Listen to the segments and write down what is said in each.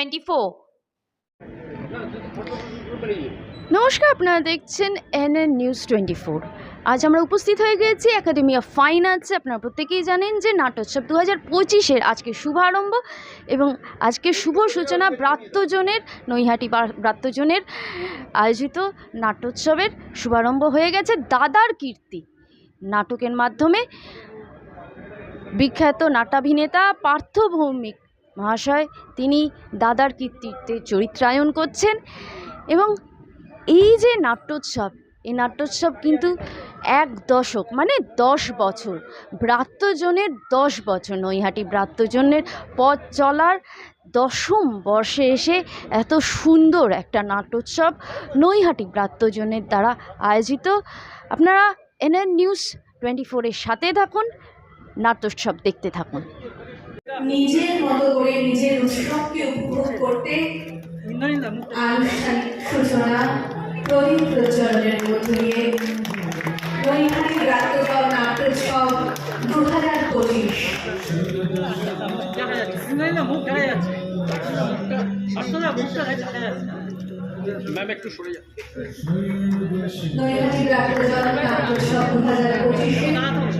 Twenty four নমস্কার, আপনারা দেখছেন এনএন নিউজ টোয়েন্টি ফোর আজ আমরা উপস্থিত হয়ে গিয়েছি একাডেমি অফ ফাইন আর্টসে আপনারা প্রত্যেকেই জানেন যে নাটোৎসব দু হাজার পঁচিশের আজকে শুভারম্ভ এবং আজকে শুভ সূচনা ব্রাত্যজনের, নৈহাটি ব্রাত্যজনের আয়োজিত নাটোৎসবের শুভারম্ভ হয়ে গেছে দাদার কীর্তি। নাটকের মাধ্যমে বিখ্যাত নাটাভিনেতা পার্থ ভৌমিক মহাশয়, তিনি দাদার কীর্তিতে চরিত্রায়ন করছেন এবং এই যে নাট্যোৎসব, এই নাট্যোৎসব কিন্তু এক দশক মানে দশ বছর, ব্রাত্যজনের দশ বছর, নৈহাটি ব্রাত্যজনের পথ চলার দশম বর্ষে এসে এত সুন্দর একটা নাট্যোৎসব নৈহাটি ব্রাত্যজনের দ্বারা আয়োজিত। আপনারা এনএন নিউজ টোয়েন্টি ফোরের সাথে থাকুন, নাট্যোৎসব দেখতে থাকুন। নিজের মতো করে নিজের উৎসবকে উপভোগ করতে আনুষ্ঠানিক সূচনা প্রদীপ প্রজ্বলনের মধ্য দিয়ে নৈহাটি রাত্রদল নাট্যোৎসব দু হাজার পঁচিশ। ম্যাম একটু সরে যান। নৈহাটি নাট্যোৎসব দু হাজার পঁচিশে।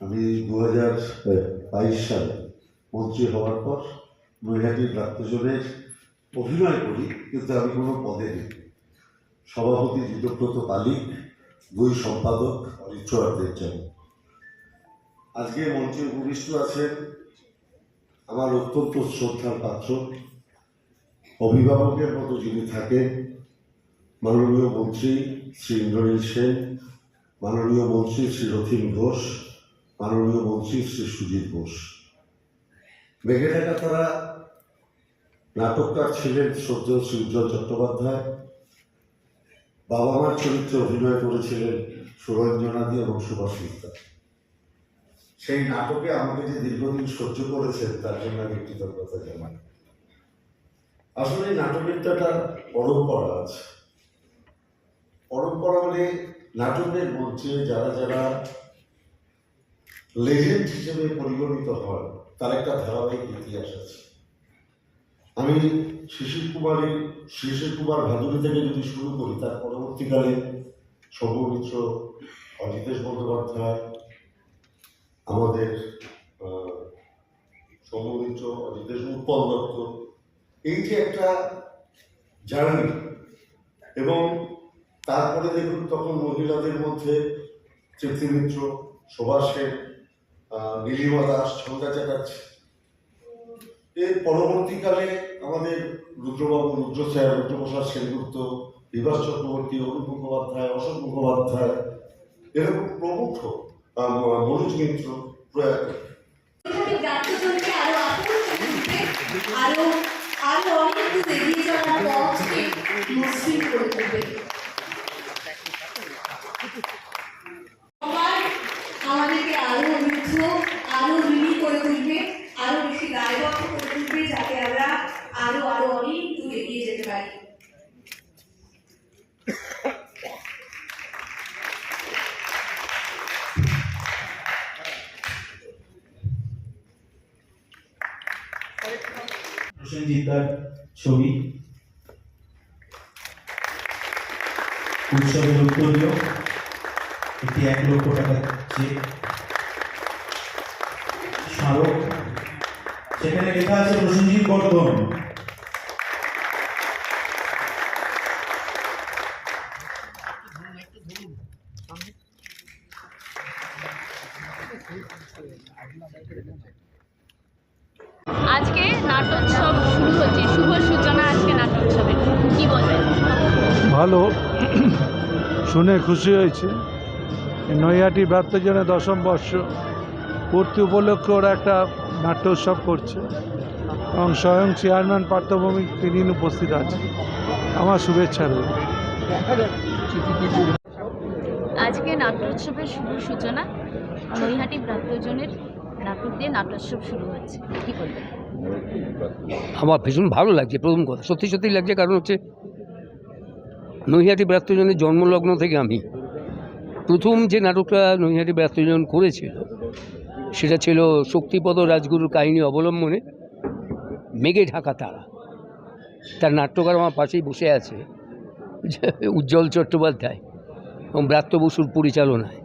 আমি দু হাজার বাইশ সালে মন্ত্রী হওয়ার পর নৈহাটি প্রাক্তজনের অভিনয় করি, কিন্তু আমি কোনো পদে নেই। সভাপতি যুদ্ধব্রত পালিক দুই সম্পাদক অরিত্র জন্য আজকে মঞ্চে উপবিষ্ট আছেন আমার অত্যন্ত শ্রদ্ধার পাত্র। অভিভাবকের মতো যিনি থাকেন, মাননীয় মন্ত্রী শ্রী ইন্দ্রনীল সেন, মাননীয় মন্ত্রী শ্রী রথিন ঘোষ মাননীয় মন্ত্রী শ্রী সুজিত ঘোষ বেগে থাকা তারা নাটককার ছিলেন সদ্য শ্রী উজ্জ্বল চট্টোপাধ্যায়। বাবা মার চরিত্রে অভিনয় করেছিলেন সুরঞ্জনাদি এবং সুভাষ মিত্রা। সেই নাটকে আমাকে যে দীর্ঘদিন সহ্য করেছেন, তার জন্য আমি কৃতজ্ঞতা জানাই। আসলে নাটকের তো একটা পরম্পরা আছে। পরম্পরা মানে নাটকের মঞ্চে যারা যারা লেজেন্ড হিসেবে পরিগণিত হয়, তার একটা ধারাবাহিক ইতিহাস আছে। আমি শিশির কুমারের, শিশির কুমার ভাদুরী থেকে যদি শুরু করি, তার পরবর্তীকালে সৌমিত্র অজিতেশ বন্দ্যোপাধ্যায়, আমাদের সৌমিত্র অজিতেশ, উৎপল দত্ত, এই যে একটা জার্নি, এবং তারপরে দেখুন তখন মহিলাদের মধ্যে তৃপ্তি মিত্র শোভা সেন নীলিমা দাস ছন্দা চ্যাটার্জি। এর পরবর্তীকালে আমাদের রুদ্রবাবু রুদ্র স্যার, রুদ্রপ্রসাদ সেনগুপ্ত, বিভাস চক্রবর্তী অরুণ মুখোপাধ্যায়, অশোক মুখোপাধ্যায়, এরকম প্রমুখ মনোজ মিত্র প্রয়াত। আরও আরও অনেক এগিয়ে যাওয়ার পথকে মসৃণ করে তুলবে সবাই আমাদেরকে আরও মুগ্ধ আরও ঋণী করে তুলবে আরও বেশি দায়বদ্ধ করে তুলবে যাতে আমরা আরও আরও অনেক দূর এগিয়ে যেতে পারি প্রসেনজিৎ ছবি। উৎসবের উত্তরীয় একটি এক লক্ষ টাকা চেক স্মারক। সেখানে লেখা আছে প্রসেনজিৎ বর্ধন। আজকে নাটোৎসব শুরু হচ্ছে? শুভ সূচনা আজকে নাটোৎসবের কি বলবেন? ভালো। শুনে খুশি হয়েছে। নৈহাটি ব্রাত্যজনে দশম বর্ষ। পূর্তি উপলক্ষে ওরা একটা নাট্য উৎসব করছে। এবং স্বয়ং চেয়ারম্যান পার্থভৌমিক তিনি উপস্থিত আছেন। আমার শুভেচ্ছা রইল। আজকে নাট্যোৎসবের শুভ সূচনা নৈহাটি প্রাপ্তজনের নাটক দিয়ে শুরু আমার ভীষণ ভালো লাগছে প্রথম কথা। সত্যি সত্যি লাগছে কারণ হচ্ছে নৈহাটি ব্যস্তজনের জন্মলগ্ন থেকে আমি প্রথম যে নাটকটা নৈহাটি ব্যস্তজন করেছিল, সেটা ছিল শক্তিপদ রাজগুরুর কাহিনী অবলম্বনে মেঘে ঢাকা তারা। তার নাট্যকার আমার পাশেই বসে আছে, উজ্জ্বল চট্টোপাধ্যায় এবং ব্রাত্য বসুর পরিচালনায়।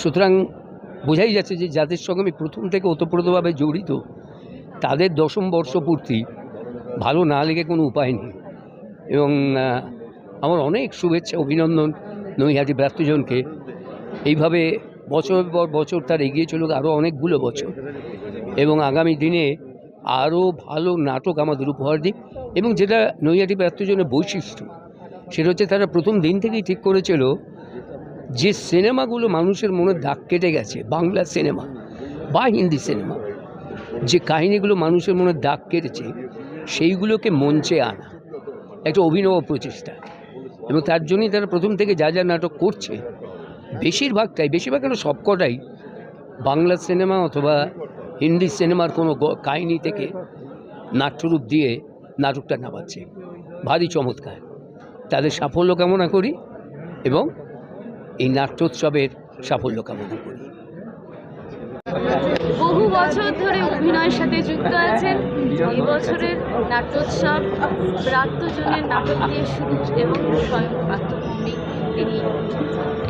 সুতরাং বোঝাই যাচ্ছে যে যাদের সঙ্গে আমি প্রথম থেকে ওতপ্রোতভাবে জড়িত, তাদের দশম বর্ষপূর্তি ভালো না লেগে কোনো উপায় নেই। এবং আমার অনেক শুভেচ্ছা, অভিনন্দন নৈহাটি ব্যস্তজনকে এইভাবে বছরের পর বছর তার এগিয়ে চলুক আরও অনেকগুলো বছর। এবং আগামী দিনে আরও ভালো নাটক আমাদের উপহার দিক। এবং যেটা নৈহাটি ব্যস্তজনের বৈশিষ্ট্য, সেটা হচ্ছে তারা প্রথম দিন থেকেই ঠিক করেছিল যে সিনেমাগুলো মানুষের মনে দাগ কেটে গেছে, বাংলা সিনেমা বা হিন্দি সিনেমা, যে কাহিনিগুলো মানুষের মনে দাগ কেটেছে, সেইগুলোকে মঞ্চে আনা একটা অভিনব প্রচেষ্টা। এবং তার জন্যই তারা প্রথম থেকে যা যা নাটক করছে, বেশিরভাগটাই, বেশিরভাগ কেন সবকটাই বাংলা সিনেমা অথবা হিন্দি সিনেমার কোনো কাহিনী থেকে নাট্যরূপ দিয়ে নাটকটা নামাচ্ছে। ভারী চমৎকার। তাদের সাফল্য কামনা করি এবং এই নাট্যোৎসবের সাফল্য কামনা করি। বহু বছর ধরে অভিনয়ের সাথে যুক্ত আছেন। এবছরের নাট্যোৎসব প্রাত্যজনের নাটক দিয়ে শুরু এবং স্বয়ং পার্থভূমি তিনি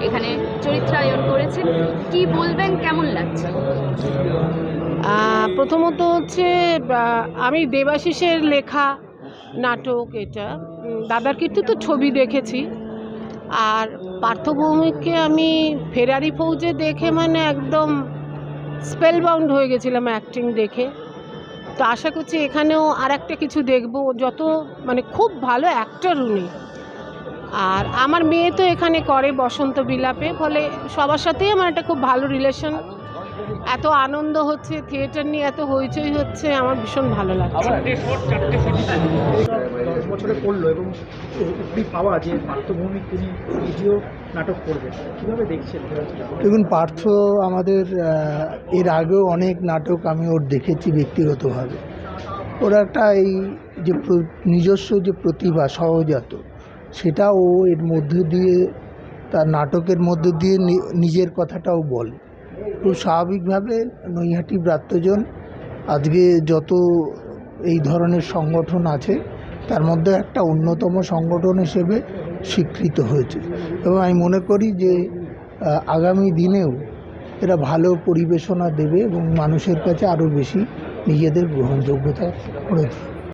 এখানে চরিত্রায়ন করেছেন। কি বলবেন? কেমন লাগছে? প্রথমত হচ্ছে আমি দেবাশিসের লেখা নাটক এটা। দাদার কীর্তি তো ছবি দেখেছি। আর পার্থভূমিকে আমি ফেরারি ফৌজে দেখে মানে একদম স্পেলবাউন্ড হয়ে গেছিলাম অ্যাক্টিং দেখে। তো আশা করছি এখানেও আর একটা কিছু দেখব। যত মানে খুব ভালো অ্যাক্টার উনি। আর আমার মেয়ে তো এখানে করে বসন্ত বিলাপে, ফলে সবার সাথেই আমার একটা খুব ভালো রিলেশন এত আনন্দ হচ্ছে থিয়েটার নিয়ে এত হইচই হচ্ছে আমার ভীষণ ভালো লাগছে। দশ বছরে করল এবং উপরি পাওয়া যে পার্থভৌমিক তিনি নিজেও নাটক করবেন কীভাবে দেখছেন দেখুন পার্থ আমাদের এর আগেও অনেক নাটক আমি ওর দেখেছি ব্যক্তিগতভাবে। ওর একটা এই যে নিজস্ব যে প্রতিভা সহজাত সেটা ও এর মধ্যে দিয়ে তার নাটকের মধ্যে দিয়ে নি- নিজের কথাটাও বলে। খুব স্বাভাবিকভাবে নৈহাটি ব্রাত্যজন আজকে যত এই ধরনের সংগঠন আছে, তার মধ্যে একটা অন্যতম সংগঠন হিসেবে স্বীকৃত হয়েছে। এবং আমি মনে করি যে আগামী দিনেও এরা ভালো পরিবেশনা দেবে এবং মানুষের কাছে আরও বেশি নিজেদের গ্রহণযোগ্যতা করে